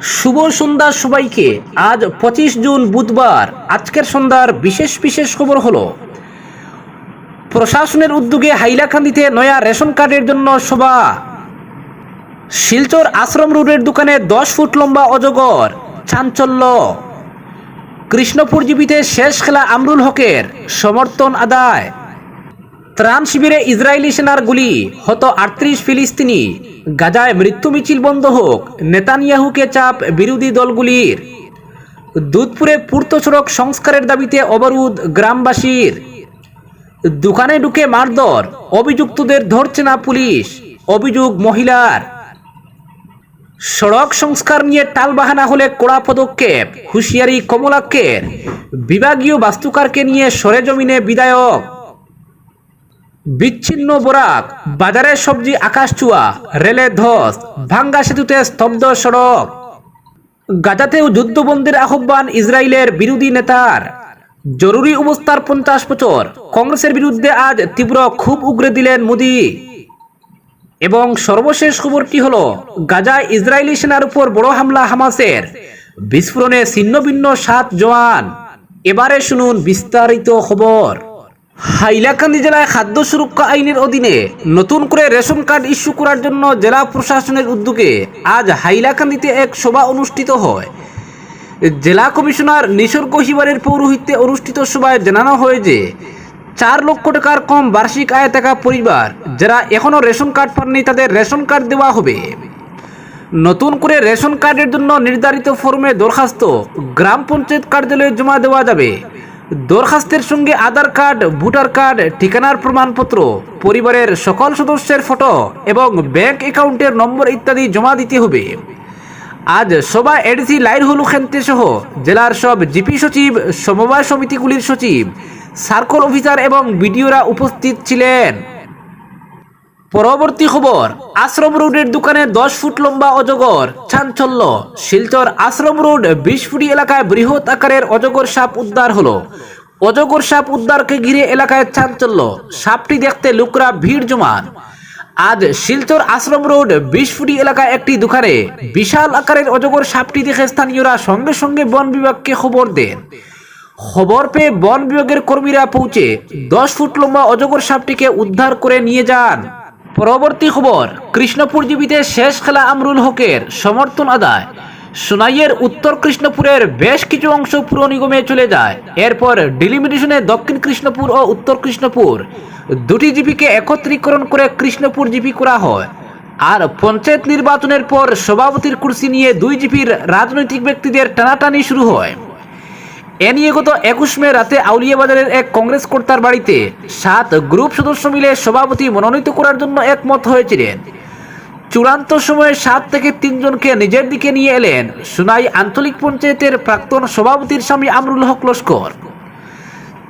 শুভ সন্ধ্যা সবাইকে। আজ পঁচিশ জুন বুধবার। আজকের সন্ধ্যার বিশেষ বিশেষ খবর হলো, প্রশাসনের উদ্যোগে হাইলাকান্দিতে নয়া রেশন কার্ডের জন্য সভা। শিলচর আশ্রম রোডের দোকানে দশ ফুট লম্বা অজগর। চাঞ্চল্য। কৃষ্ণপুর জীবিতে শেষ খেলা আমরুল হকের। সমর্থন আদায়। ত্রাণ শিবিরে ইসরায়েলি সেনার গুলি। হত আটত্রিশ ফিলিস্তিনি। গাজায় মৃত্যু মিছিল বন্ধ হোক, নেতানিয়াহুকে চাপ বিরোধী দলগুলির। দুধপুরে পূর্ত সড়ক সংস্কারের দাবিতে অবরোধ গ্রামবাসীর। দোকানে ঢুকে মারধর, অভিযুক্তদের ধরছে না পুলিশ, অভিযোগ মহিলার। সড়ক সংস্কার নিয়ে টালবাহানা হলে কড়া পদক্ষেপ, হুঁশিয়ারি কমলাক্ষের। বিভাগীয় বাস্তুকারকে নিয়ে সরেজমিনে বিধায়ক বিচ্ছিন্ন বরাক, বাজারে সবজি আকাশচুয়া রেলে ধস, ভাঙ্গা সেতুতে স্তব্ধ সড়ক। গাজাতেও যুদ্ধবন্দির আহ্বান ইসরায়েলের বিরোধী নেতার। জরুরি অবস্থার পঞ্চাশ বছর, কংগ্রেসের বিরুদ্ধে আজ তীব্র খুব উগরে দিলেন মোদী। এবং সর্বশেষ খবরটি হল, গাজায় ইসরায়েলি সেনার উপর বড় হামলা হামাসের। বিস্ফোরণে ছিন্ন ভিন্ন সাত জওয়ান। এবারে শুনুন বিস্তারিত খবর। হাইলাকান্দি জেলায় খাদ্য সুরক্ষা আইনের অধীনে নতুন করে রেশন কার্ড ইস্যু করার জন্য জেলা প্রশাসনের উদ্যোগে আজ হাইলাকান্দিতে এক সভা অনুষ্ঠিত হয়। জেলা কমিশনার নিসর্গ হিবারের পৌরোহিত্যে অনুষ্ঠিত সভায় জানানো হয় যে, চার লক্ষ টাকার কম বার্ষিক আয় থাকা পরিবার যারা এখনও রেশন কার্ড পাননি তাদের রেশন কার্ড দেওয়া হবে। নতুন করে রেশন কার্ডের জন্য নির্ধারিত ফর্মে দরখাস্ত গ্রাম পঞ্চায়েত কার্যালয়ে জমা দেওয়া যাবে। দরখাস্তের সঙ্গে আধার কার্ড, ভোটার কার্ড, ঠিকানার প্রমাণপত্র, পরিবারের সকল সদস্যের ফটো এবং ব্যাংক অ্যাকাউন্টের নম্বর ইত্যাদি জমা দিতে হবে। আজ সভা এডিসি লাইরহুলু খেন্তে সহ জেলার সব জিপি সচিব, সমবায় সমিতিগুলির সচিব, সার্কল অফিসার এবং বিডিওরা উপস্থিত ছিলেন। পরবর্তী খবর, আশ্রম রোডের দোকানে দশ ফুট লম্বা অজগর, চাঞ্চল্য। শিলচর আশ্রম রোড বিশ ফুটি এলাকায় বৃহৎ আকারের অজগর সাপ উদ্ধার হলো। অজগর সাপ উদ্ধারকে ঘিরে এলাকায় চাঞ্চল্য। সাপটি দেখতে লোকরা ভিড় জমান। আজ শিলচর আশ্রম রোড বিশ ফুটি এলাকায় একটি দোকানে বিশাল আকারের অজগর সাপটি দেখে স্থানীয়রা সঙ্গে সঙ্গে বন বিভাগকে খবর দেন। খবর পেয়ে বন বিভাগের কর্মীরা পৌঁছে দশ ফুট লম্বা অজগর সাপটিকে উদ্ধার করে নিয়ে যান। পরবর্তী খবর, কৃষ্ণপুর জীবিতে শেষ খেলা আমরুল হকের সমর্থন আদায়। সোনাইয়ের উত্তর কৃষ্ণপুরের বেশ কিছু অংশ পুর নিগমে চলে যায়। এরপর ডিলিমিটেশনে দক্ষিণ কৃষ্ণপুর ও উত্তর কৃষ্ণপুর। দুটি জিপিকে একত্রীকরণ করে কৃষ্ণপুর জিপি করা হয়। আর পঞ্চায়েত নির্বাচনের পর সভাপতির কুর্সি নিয়ে দুই জিপির রাজনৈতিক ব্যক্তিদের টানাটানি শুরু হয়। এ নিয়ে গত একুশ মে রাতে আউলিয়া বাজারের এক কংগ্রেস কর্তার বাড়িতে সাত গ্রুপ সদস্য মিলে সভাপতি মনোনীত করার জন্য একমত হয়েছিলেন। চূড়ান্ত সময়ে সাত থেকে তিনজনকে নিজের দিকে নিয়ে এলেন সুনাই আঞ্চলিক পঞ্চায়েতের প্রাক্তন সভাপতির স্বামী আমরুল হক লস্কর।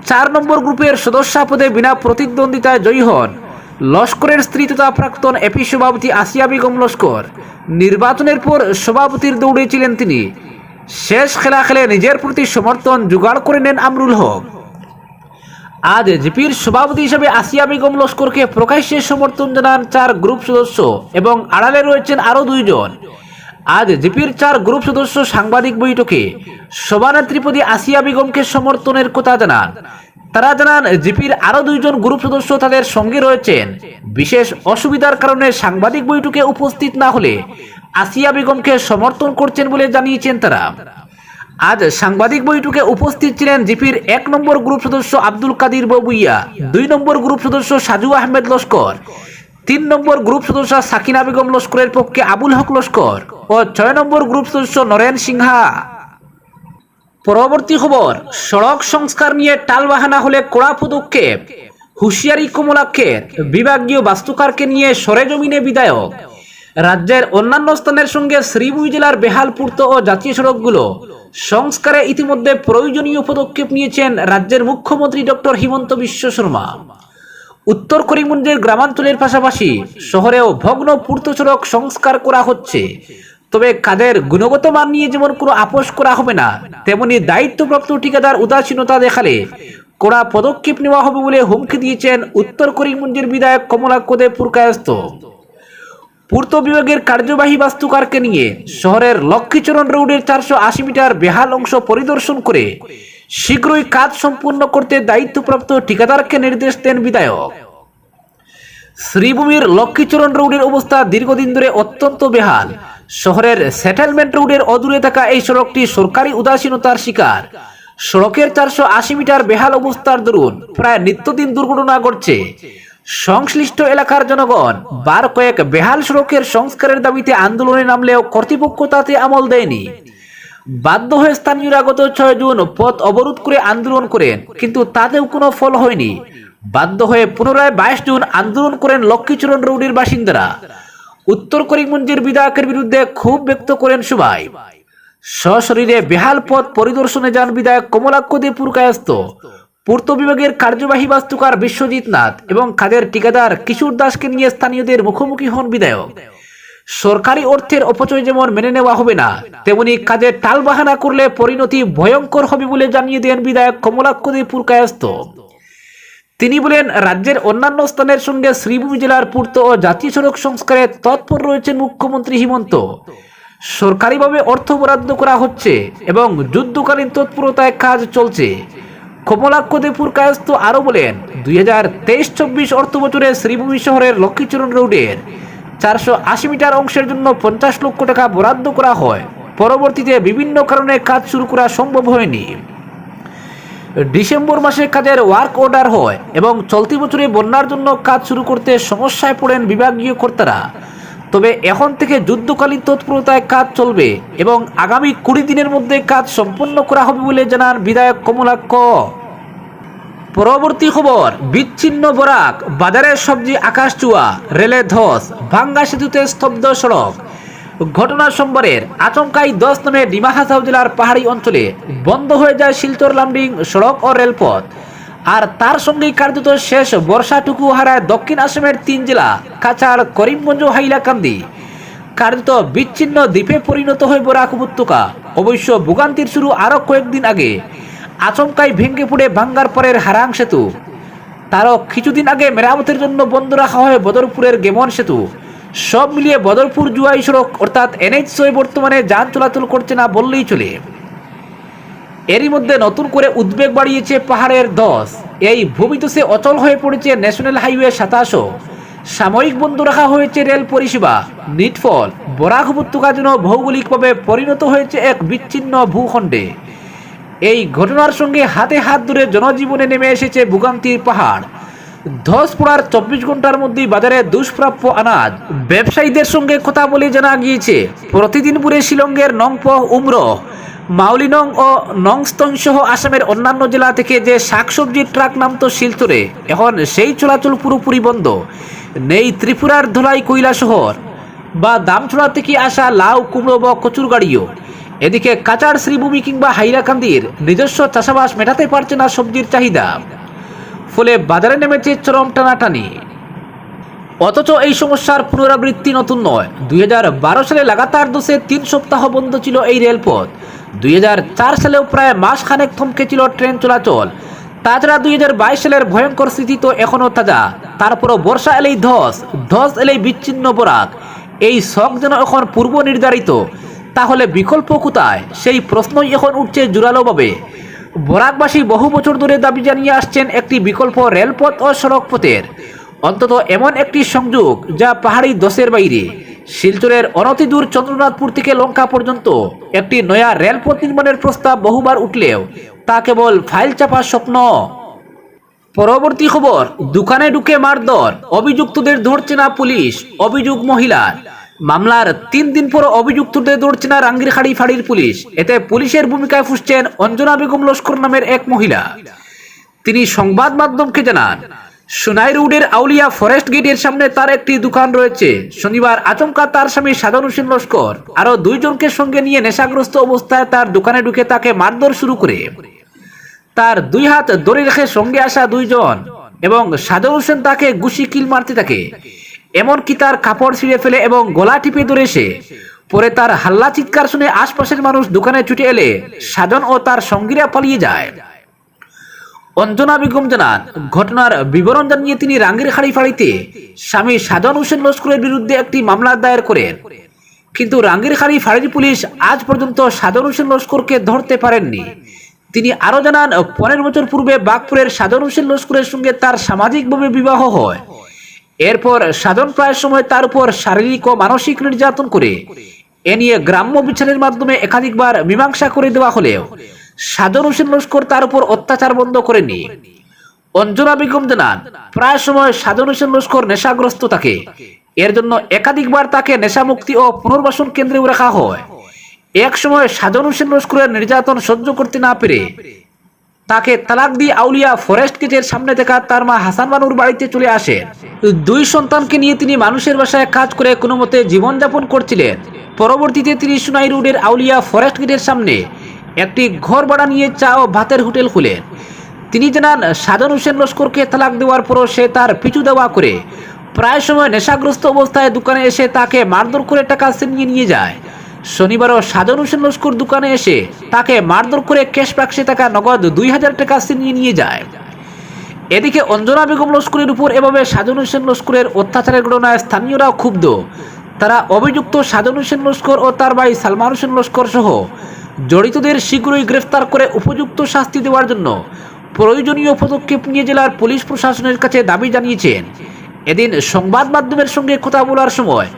চার নম্বর গ্রুপের সদস্য পদে বিনা প্রতিদ্বন্দ্বিতায় জয়ী হন লস্করের স্ত্রী তথা প্রাক্তন এপি সভাপতি আসিয়া বেগম লস্কর। নির্বাচনের পর সভাপতির দৌড়ে ছিলেন তিনি। শেষ খেলা খেলে নিজের প্রতি সমর্থন জোগাড় করে নেন আমরুল হক। আজ জিপির সভাপতি হিসেবে আসিয়া বেগম লস্করকে প্রকাশ্যে সমর্থন জানান চার গ্রুপ সদস্য এবং আড়ালে রয়েছেন আরও দুইজন। আজ জিপির চার গ্রুপ সদস্য সাংবাদিক বৈঠকে সভানেত্রীপদী আসিয়া বেগমকে সমর্থনের কথা জানান। তারা জানান, জিপির আরও দুইজন গ্রুপ সদস্য তাদের সঙ্গে রয়েছেন। বিশেষ অসুবিধার কারণে সাংবাদিক বৈঠকে উপস্থিত না হলে আসিয়া বেগমকে সমর্থন করছেন বলে জানিয়েছেন তারা। আজ সাংবাদিক বৈঠকে উপস্থিত ছিলেন জিপির এক নম্বর গ্রুপ সদস্য আব্দুল কাদির ববুইয়া, দুই নম্বর গ্রুপ সদস্য সাজু আহমেদ লস্কর, তিন নম্বর গ্রুপ সদস্য সাকিনা বেগম লস্করের পক্ষে আবুল হক লস্কর ও ছয় নম্বর গ্রুপ সদস্য নরেন সিংহা। পরবর্তী খবর, সড়ক সংস্কার নিয়ে টালবাহানা হলে কড়া পদক্ষেপ। হুঁশিয়ারি কমলাক্ষের, বিভাগীয় বাস্তুকারকে নিয়ে সরেজমিনে বিধায়ক। রাজ্যের অন্যান্য স্থানের সঙ্গে শ্রীভূমি জেলার বেহালপূর্ত ও জাতীয় সড়কগুলো। সংস্কারে ইতিমধ্যে প্রয়োজনীয় পদক্ষেপ নিয়েছেন রাজ্যের মুখ্যমন্ত্রী ডক্টর হিমন্ত বিশ্ব শর্মা। উত্তর করিমগঞ্জের গ্রামাঞ্চলের পাশাপাশি শহরেও ভগ্ন পূর্ত সড়ক সংস্কার করা হচ্ছে। তবে কাদের গুণগত মান নিয়ে যেমন কোনো আপোষ করা হবে না, তেমনি দায়িত্বপ্রাপ্ত ঠিকাদার উদাসীনতা দেখালে কড়া পদক্ষেপ নেওয়া হবে বলে হুমকি দিয়েছেন উত্তর করিমগঞ্জের বিধায়ক কমলা কোদে পুরকায়স্ত পূর্ত বিভাগের কার্যবাহী বাস্তুকারকে নিয়ে শহরের লক্ষ্মীচরণ রোডের চারশো আশি মিটার বেহাল অংশ পরিদর্শন করে শীঘ্রই কাজ সম্পূর্ণ করতে দায়িত্বপ্রাপ্ত ঠিকাদারকে নির্দেশ দেন বিধায়ক। শ্রীভূমির লক্ষ্মীচরণ রোডের অবস্থা দীর্ঘদিন ধরে অত্যন্ত বেহাল। শহরের সেটেলমেন্ট রোডের অদূরে থাকা এই সড়কটি সরকারি উদাসীনতার শিকার। সড়কের চারশো আশি মিটার বেহাল অবস্থার দরুন প্রায় নিত্যদিন দুর্ঘটনা ঘটছে। সংশ্লিষ্ট এলাকার জনগণ বার কয়েক বেহাল সড়কের সংস্কারের দাবিতে আন্দোলনে নামলেও কর্তৃপক্ষ তাতে আমল দেয়নি। বাধ্য হয়ে স্থানীয়রা গত ছয় জুন পথ অবরোধ করে আন্দোলন করেন, কিন্তু তাতেও কোনো ফল হয়নি। বাধ্য হয়ে পুনরায় বাইশ জুন আন্দোলন করেন লক্ষ্মীচরণ রৌডির বাসিন্দারা। উত্তর করিমগঞ্জের বিধায়কের বিরুদ্ধে ক্ষোভ ব্যক্ত করেন সবাই। সশরীরে বেহাল পথ পরিদর্শনে যান বিধায়ক কমলাক্ষ দে পুরকায়স্ত পূর্ত বিভাগের কার্যবাহী বাস্তুকার বিশ্বজিৎ নাথ এবং কাজের ঠিকাদার কিশোর দাসকে নিয়ে স্থানীয়দের মুখোমুখি হন বিধায়ক। সরকারি অর্থের অপচয় যেমন মেনে নেওয়া হবে না, তেমনি কাজে টালবাহানা করলে পরিণতি ভয়ঙ্কর হবে বলে জানিয়ে দেন বিধায়ক কমলাক্ষ দে পুরকায়স্ত তিনি বলেন, রাজ্যের অন্যান্য স্থানের সঙ্গে শ্রীভূমি জেলার পূর্ত ও জাতীয় সড়ক সংস্কারে তৎপর রয়েছেন মুখ্যমন্ত্রী হিমন্ত। সরকারিভাবে অর্থ বরাদ্দ করা হচ্ছে এবং যুদ্ধকালীন তৎপরতায় কাজ চলছে। কমলাক্ষ দেপুর কায়স্ত আরও বলেন, দুই হাজার তেইশ চব্বিশ অর্থ বছরে শ্রীভূমি শহরের লক্ষ্মীচরণ রোডের চারশো আশি মিটার অংশের জন্য পঞ্চাশ লক্ষ টাকা বরাদ্দ করা হয়। পরবর্তীতে বিভিন্ন কারণে কাজ শুরু করা সম্ভব হয়নি। ডিসেম্বর মাসে কাজের ওয়ার্ক অর্ডার হয় এবং চলতি বছরে বন্যার জন্য কাজ শুরু করতে সমস্যায় পড়েন বিভাগীয় কর্তারা। তবে এখন থেকে যুদ্ধকালীন তৎপরতায় কাজ চলবে এবং আগামী কুড়ি দিনের মধ্যে কাজ সম্পন্ন করা হবে বলে জানান বিধায়ক কমলাক্ষ। পরবর্তী খবর, বিচ্ছিন্ন বরাক, বাজারের সবজি আকাশ চুয়া রেলে ধস, ভাঙ্গা সেতুতে স্তব্ধ সড়ক। ঘটনা সোমবারের আচমকাই দশ নামে ডিমা হাসাও জেলার পাহাড়ি অঞ্চলে বন্ধ হয়ে যায় শিলচর লামডিং সড়ক ও রেলপথ। আর তার সঙ্গেই কার্যত শেষ বর্ষাটুকু হারায় দক্ষিণ আসামের তিন জেলা, কাছাড় করিমগঞ্জ হাইলাকান্দি। কার্যত বিচ্ছিন্ন দ্বীপে পরিণত হয়ে বরাক উপত্যকা। অবশ্য ভোগান্তির শুরু আরও কয়েকদিন আগে। আচমকাই ভেঙে পড়ে ভাঙ্গার পরের হারাং সেতু। তারও কিছুদিন আগে মেরামতের জন্য বন্ধ রাখা হয় বদরপুরের গেমন সেতু। সব মিলিয়ে বদরপুর জুয়াই সড়ক, অর্থাৎ এনএইচ ছয় বর্তমানে যান চলাচল করছে না বললেই চলে। এরই মধ্যে নতুন করে উদ্বেগ বাড়িয়েছে পাহাড়ের দশ। এই ভূমিদশে অচল হয়ে পড়েছে ন্যাশনাল হাইওয়ে সাতাশও। সাময়িক বন্ধ রাখা হয়েছে রেল পরিষেবা। নিটফল, বরাক উপত্যকা যেন ভৌগোলিকভাবে পরিণত হয়েছে এক বিচ্ছিন্ন ভূখণ্ডে। এই ঘটনার সঙ্গে হাতে হাত ধরে জনজীবনে নেমে এসেছে ভোগান্তির পাহাড়। ধস পড়ার চব্বিশ ঘণ্টার মধ্যেই বাজারে দুষ্প্রাপ্য আনাজ। ব্যবসায়ীদের সঙ্গে কথা বলে জানা গিয়েছে, প্রতিদিন পুরে শিলংয়ের নংপ, উমর মাউলিনং ও নংস্তং সহ আসামের অন্যান্য জেলা থেকে যে শাকসবজির ট্রাক নামতো শিলচরে, এখন সেই চলাচল পুরোপুরি বন্ধ। নেই ত্রিপুরার ধলাই কৈলা শহর বা দামছড়া থেকে আসা লাউ, কুমড়ো বা কচুর গাড়িও। এদিকে কাচার শ্রীভূমি কিংবা হাইলাকান্দির নিজস্ব চাষাবাস মেটাতে পারছে না সবজির চাহিদা। ফলে বাজারে নেমেছে চরম টানাটানি। অথচ এই সমস্যার পুনরাবৃত্তি নতুন নয়। দুই সালে লাগাতার দোষে তিন সপ্তাহ বন্ধ ছিল এই রেলপথ। দুই হাজার সালেও প্রায় মাস খানেক থমকে ছিল ট্রেন চলাচল। তাছাড়া দুই হাজার বাইশ সালের ভয়ঙ্কর স্মৃতি তো এখনও তাজা। তারপরও বর্ষা এলেই ধস ধস এলেই বিচ্ছিন্ন বরাক। এই শখ যেন এখন পূর্ব নির্ধারিত তাহলে বিকল্প কোথায়? সেই প্রশ্নই এখন উঠছে জোরালোভাবে। বরাকবাসী বহু বছর ধরে দাবি জানিয়ে আসছেন একটি বিকল্প রেলপথ ও সড়ক পথের। অন্তত এমন একটি সংযোগ যা পাহাড়ি দশের বাইরে। শিলচরের অনতিদূর চন্দ্রনাথপুর থেকে লঙ্কা পর্যন্ত একটি নয়া রেলপথ নির্মাণের প্রস্তাব বহুবার উঠলেও তা কেবল ফাইল চাপার স্বপ্ন। পরবর্তী খবর, দোকানে ঢুকে মারধর, অভিযুক্তদের ধরছে না পুলিশ, অভিযোগ মহিলার। মামলার তিন দিন পর অভিযুক্তদের ধরছে না পুলিশ। এতে পুলিশের ভূমিকায় ফুসছেন অঞ্জনা বেগম লস্কর নামের এক মহিলা। তিনি সংবাদ মাধ্যমকে জানান, সোনাই রোডের আউলিয়া ফরেস্ট গেটের সামনে তার একটি দোকান রয়েছে। শনিবার আচমকা তার স্বামী সাধন হোসেন লস্কর আরও দুইজনকে সঙ্গে নিয়ে নেশাগ্রস্ত অবস্থায় তার দোকানে ঢুকে তাকে মারধর শুরু করে। তার দুই হাত ধরে রেখে সঙ্গে আসা দুইজন এবং সাদর হোসেন তাকে গুছি কিল মারতে থাকে। এমনকি তার কাপড় ছিঁড়ে ফেলে এবং গলা টিপে ধরে সে। পরে তার হাল্লা চিৎকার শুনে আশপাশের মানুষ দোকানে ছুটে এলে সাজন ও তার সঙ্গীরা পালিয়ে যায়। অঞ্জনা বেগম জানান, ঘটনার বিবরণ জানিয়ে তিনি রাঙ্গির খাড়ি ফাড়িতে স্বামী সাজন হোসেন লস্করের বিরুদ্ধে একটি মামলা দায়ের করেন। কিন্তু রাঙ্গির খাড়ি ফাঁড়ির পুলিশ আজ পর্যন্ত সাজন হোসেন লস্করকে ধরতে পারেননি। তিনি আরও জানান পনেরো বছর পূর্বে বাগপুরের সাজন হোসেন লস্করের সঙ্গে তার সামাজিকভাবে বিবাহ হয়। এরপর সাধন প্রায় সময় তার উপর শারীরিক ও মানসিক নির্যাতন করে। এ নিয়ে গ্রাম্য বিচারের মাধ্যমে একাধিকবার মীমাংসা করে দেওয়া হলেও সাধন হোসেন লস্কর তার উপর অত্যাচার বন্ধ করেনি অঞ্জনা বেগম জানান, প্রায় সময় সাধন হোসেন লস্কর নেশাগ্রস্ত থাকে। এর জন্য একাধিকবার তাকে নেশামুক্তি ও পুনর্বাসন কেন্দ্রেও রাখা হয়। এক সময় সাধন হোসেন লস্করের নির্যাতন সহ্য করতে না পেরে তাকে তালাক দিয়ে আউলিয়া ফরেস্ট গেটের সামনে দেখা তার মা হাসান বানুর বাড়িতে চলে আসেন দুই সন্তানকে নিয়ে তিনি মানুষের বাসায় কাজ করে কোনো মতে জীবনযাপন করছিলেন। পরবর্তীতে তিনি সুনাই রোডের আউলিয়া ফরেস্ট গেটের সামনে একটি ঘর ভাড়া নিয়ে চা ও ভাতের হোটেল খুলেন। তিনি জানান, সাজন হোসেন লস্করকে তালাক দেওয়ার পরও সে তার পিছু দেওয়া করে। প্রায় সময় নেশাগ্রস্ত অবস্থায় দোকানে এসে তাকে মারধর করে টাকা ছিনিয়ে নিয়ে যায়। শনিবারও সাজন হোসেন লস্কর দোকানে এসে তাকে মারধর করে ক্যাশ বাক্সে টাকা নগদ দুই হাজার টাকা ছিনিয়ে নিয়ে যায়। এদিকে অঞ্জনা বেগম লস্করের উপর এভাবে সাজন হোসেন লস্করের অত্যাচারের ঘটনায় স্থানীয়রাও ক্ষুব্ধ। তারা অভিযুক্ত সাজন হোসেন লস্কর ও তার ভাই সালমান হোসেন লস্কর সহ জড়িতদের শীঘ্রই গ্রেফতার করে উপযুক্ত শাস্তি দেওয়ার জন্য প্রয়োজনীয় পদক্ষেপ নিয়ে জেলার পুলিশ প্রশাসনের কাছে দাবি জানিয়েছেন। এদিন সংবাদ মাধ্যমের সঙ্গে কথা বলার সময়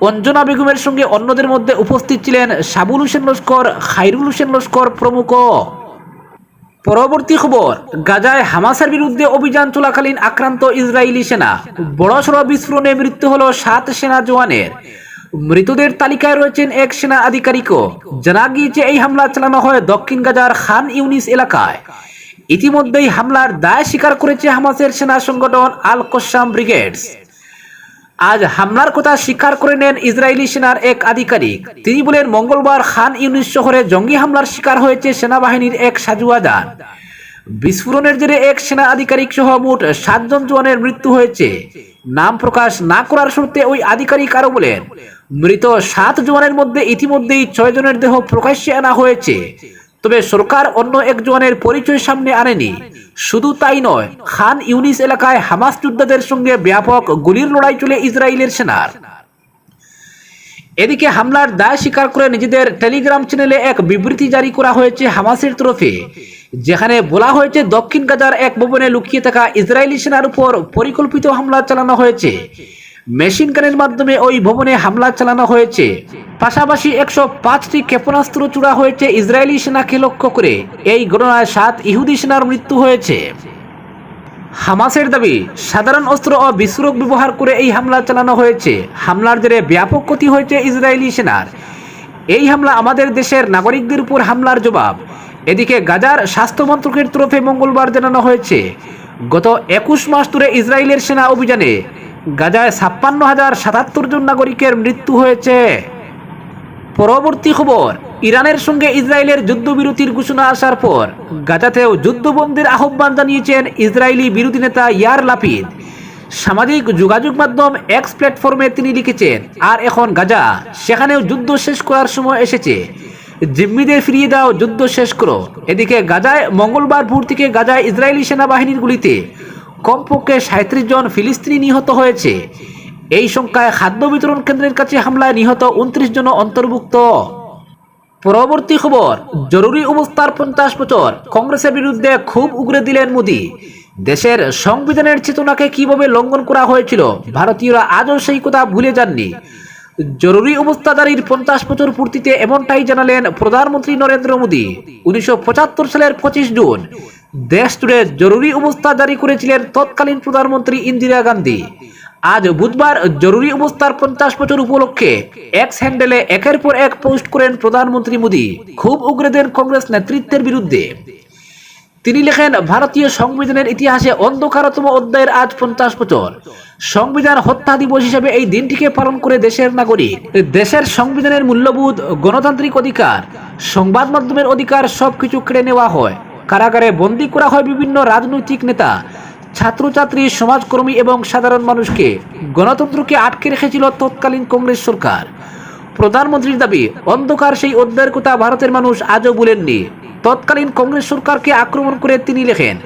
অঞ্জনা বেগমের সঙ্গে অন্যদের মধ্যে উপস্থিত ছিলেন সাবুল হোসেন লস্কর, খাইরুল হোসেন লস্কর প্রমুখ। পরবর্তী খবর, গাজায় হামাসের বিরুদ্ধে অভিযান চলাকালীন আক্রান্ত ইসরায়েলি সেনা। বড়সড় বিস্ফোরণে মৃত্যু হল সাত সেনা জওয়ানের। মৃতদের তালিকায় রয়েছেন এক সেনা আধিকারিকও। জানা গিয়েছে, এই হামলা চালানো হয় দক্ষিণ গাজার খান ইউনিস এলাকায়। ইতিমধ্যেই হামলার দায় স্বীকার করেছে হামাসের সেনা সংগঠন আল কোসাম ব্রিগেডস। আজ হামলার কথা স্বীকার করে নেন ইসরায়েলি সেনার এক আধিকারিক। তিনি বলেন, মঙ্গলবার খান ইউনিস শহরে জঙ্গি হামলার শিকার হয়েছে সেনাবাহিনীর এক সাজুয়া বিস্ফোরণের জেরে এক সেনা আধিকারিক সহ মোট সাতজন জওয়ানের মৃত্যু হয়েছে। নাম প্রকাশ না করার শর্তে ওই আধিকারিক আরও বলেন, মৃত সাত জওয়ানের মধ্যে ইতিমধ্যেই ছয় জনের দেহ প্রকাশ্যে আনা হয়েছে। তবে সরকার অন্য এক জওয়ানের পরিচয় সামনে আনেনি। শুধু তাই নয়, খান ইউনিস এলাকায় হামাস যোদ্ধাদের সঙ্গে ব্যাপক গুলির লড়াই চলে ইসরায়েলের সেনার। এদিকে হামলার দায় স্বীকার করে নিজেদের টেলিগ্রাম চ্যানেলে এক বিবৃতি জারি করা হয়েছে হামাসের তরফে, যেখানে বলা হয়েছে দক্ষিণ গাজার এক ভবনে লুকিয়ে থাকা ইসরায়েলি সেনার উপর পরিকল্পিত হামলা চালানো হয়েছে। মেশিন গানের মাধ্যমে ওই ভবনে হামলা চালানো হয়েছে। পাশাপাশি একশো পাঁচটি ক্ষেপণাস্ত্র চূড়া হয়েছে ইসরায়েলি সেনাকে লক্ষ্য করে। এই ঘটনায় সাত ইহুদি সেনার মৃত্যু হয়েছে। হামাসের দাবি, সাধারণ অস্ত্র ও বিস্ফোরক ব্যবহার করে এই হামলা চালানো হয়েছে। হামলার জেরে ব্যাপক ক্ষতি হয়েছে ইসরায়েলি সেনার। এই হামলা আমাদের দেশের নাগরিকদের উপর হামলার জবাব। এদিকে গাজার স্বাস্থ্য মন্ত্রকের তরফে মঙ্গলবার জানানো হয়েছে। গত একুশ মাস ধরে ইসরায়েলের সেনা অভিযানে গাজায় ছাপ্পান্ন হাজার সাতাত্তর জন নাগরিকের মৃত্যু হয়েছে। পরবর্তী খবর, ইরানের সঙ্গে ইসরায়েলের যুদ্ধবিরতির ঘোষণা আসার পর গাজাতেও যুদ্ধবন্ধের আহ্বান জানিয়েছেন ইসরায়েলি বিরোধী নেতা ইয়ার লাপিদ। সামাজিক যোগাযোগ মাধ্যম এক্স প্ল্যাটফর্মে তিনি লিখেছেন, আর এখন গাজা, সেখানেও যুদ্ধ শেষ করার সময় এসেছে। জিম্মিদের ফিরিয়ে দাও, যুদ্ধ শেষ করো। এদিকে গাজায় মঙ্গলবার ভোর থেকে গাজায় ইসরায়েলি সেনাবাহিনীর গুলিতে কমপক্ষে সাঁত্রিশ জন ফিলিস্তিনি নিহত হয়েছে। এই সংখ্যায় খাদ্য বিতরণ কেন্দ্রের কাছে হামলায় নিহত উনত্রিশ জন অন্তর্ভুক্ত। পরবর্তী খবর, জরুরি অবস্থার পঞ্চাশ বছর, কংগ্রেসের বিরুদ্ধে খুব উগরে দিলেন মোদী। দেশের সংবিধানের চেতনাকে কীভাবে লঙ্ঘন করা হয়েছিল, ভারতীয়রা আজও সেই কথা ভুলে যাননি। জরুরি অবস্থা জারির পঞ্চাশ বছর পূর্তিতে এমনটাই জানালেন প্রধানমন্ত্রী নরেন্দ্র মোদী। উনিশশো পঁচাত্তর সালের পঁচিশ জুন দেশ জুড়ে জরুরি অবস্থা জারি করেছিলেন তৎকালীন প্রধানমন্ত্রী ইন্দিরা গান্ধী। আজ বুধবার জরুরি অবস্থার পঞ্চাশ বছর উপলক্ষে এক্স হ্যান্ডেলে একের পর এক পোস্ট করেন প্রধানমন্ত্রী মোদী। খুব উগরে দেন কংগ্রেস নেতৃত্বের বিরুদ্ধে। তিনি লেখেন, ভারতীয় সংবিধানের ইতিহাসে অন্ধকারতম অধ্যায়ের আজ পঞ্চাশ বছর। সংবিধান হত্যা দিবস হিসেবে এই দিনটিকে পালন করে দেশের নাগরিক। দেশের সংবিধানের মূল্যবোধ, গণতান্ত্রিক অধিকার, সংবাদ মাধ্যমের অধিকার সবকিছু কেড়ে নেওয়া হয়। কারাগারে বন্দী করা হয় বিভিন্ন রাজনৈতিক নেতা, ছাত্রছাত্রী, সমাজকর্মী এবং সাধারণ মানুষকে। গণতন্ত্রকে আটকে রেখেছিল তৎকালীন কংগ্রেস সরকার। প্রধানমন্ত্রীর দাবি, অন্ধকার সেই অধ্যায়ের কথা ভারতের মানুষ আজও বলেননি তৎকালীন কংগ্রেস সরকারকে আক্রমণ করে তিনি লেখেন,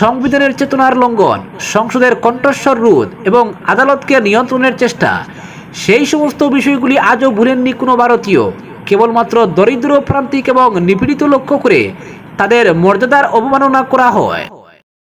সংবিধানের চেতনার লঙ্ঘন, সংসদের কণ্ঠস্বর রোধ এবং আদালতকে নিয়ন্ত্রণের চেষ্টা। সেই সমস্ত বিষয়গুলি আজও ভুলেননি কোনো ভারতীয়। কেবলমাত্র দরিদ্র, প্রান্তিক এবং নিপীড়িত লক্ষ্য করে তাদের মর্যাদার অবমাননা করা হয়।